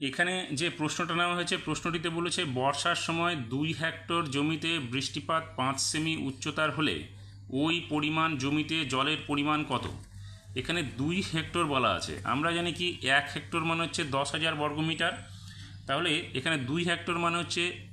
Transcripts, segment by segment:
এখানে যে প্রশ্নটা নেওয়া হয়েছে, প্রশ্নটিতে বলেছে, বর্ষার সময় দুই হেক্টর জমিতে বৃষ্টিপাত পাঁচ সেমি উচ্চতার হলে ওই পরিমাণ জমিতে জলের পরিমাণ কত? এখানে দুই হেক্টর বলা আছে। আমরা জানি কি এক হেক্টর মানে হচ্ছে দশ হাজার বর্গমিটার তাহলে এখানে দুই হেক্টর মানে হচ্ছে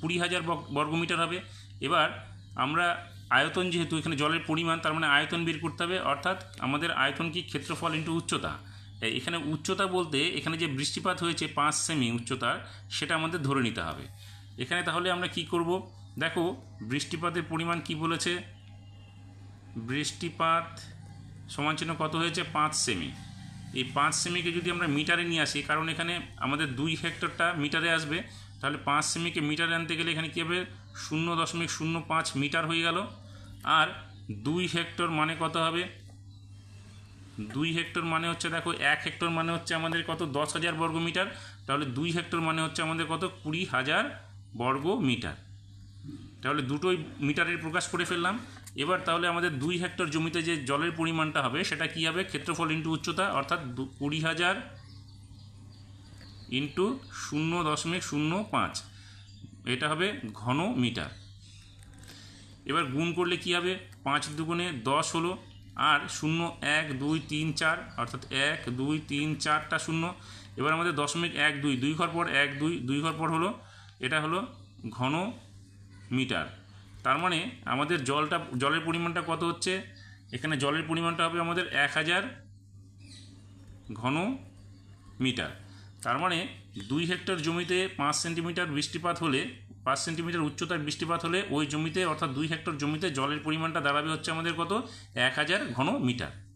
কুড়ি হাজার বর্গ- বর্গমিটার হবে। এবার আমরা আয়তন যেহেতু এখানে জলের পরিমাণ, তার মানে আয়তন বের করতে হবে। অর্থাৎ আমাদের আয়তন কি ক্ষেত্রফল ইন্টু উচ্চতা? এখানে উচ্চতা বলতে এখানে যে বৃষ্টিপাত হয়েছে পাঁচ সেমি উচ্চতার সেটা আমাদের ধরে নিতে হবে। এখানে তাহলে আমরা কি করব? দেখো, বৃষ্টিপাতের পরিমাণ কি বলেছে? বৃষ্টিপাত সমান চিহ্ন কত হয়েছে? পাঁচ সেমি। এই পাঁচ সেমিকে যদি আমরা মিটারে নিয়ে আসি, কারণ এখানে আমাদের দুই হেক্টরটা মিটারে আসবে, তাহলে পাঁচ সেমিকে মিটারে আনতে গেলে এখানে কী হবে? শূন্য দশমিক শূন্য পাঁচ মিটার হয়ে গেল। আর দুই হেক্টর মানে কত হবে? দুই হেক্টর মানে হচ্ছে দেখো এক হেক্টর মানে হচ্ছে আমাদের কত? দশ হাজার বর্গ মিটার। তাহলে দুই হেক্টর মানে হচ্ছে আমাদের কত? কুড়ি হাজার বর্গ মিটার। তাহলে দুটোই মিটারের প্রকাশ করে ফেললাম। এবার তাহলে আমাদের দুই হেক্টর জমিতে যে জলের পরিমাণটা হবে, সেটা কি হবে? ক্ষেত্রফল ইন্টু উচ্চতা, অর্থাৎ কুড়ি হাজার ইন্টু শূন্য দশমিক শূন্য পাঁচ। এটা হবে ঘন মিটার। এবার গুণ করলে কি হবে? পাঁচ দুগুণে দশ হলো। আর শূন্য এক, দুই, তিন, চার, অর্থাৎ এক, দুই, তিন, চারটা শূন্য। এবার আমাদের দশমিক এক, দুই দুই ঘর পর এক, দুই দুই ঘর পর হলো, এটা হলো ঘন মিটার। তার মানে আমাদের জলটা, জলের পরিমাণটা কত হচ্ছে? এখানে জলের পরিমাণটা হবে আমাদের এক হাজার ঘন মিটার। তার মানে দুই হেক্টর জমিতে পাঁচ সেন্টিমিটার বৃষ্টিপাত হলে পাঁচ সেন্টিমিটার উচ্চতার বৃষ্টিপাত হলে ওই জমিতে, অর্থাৎ দুই হেক্টর জমিতে জলের পরিমাণটা দাঁড়াবে হচ্ছে আমাদের কত? এক হাজার ঘন মিটার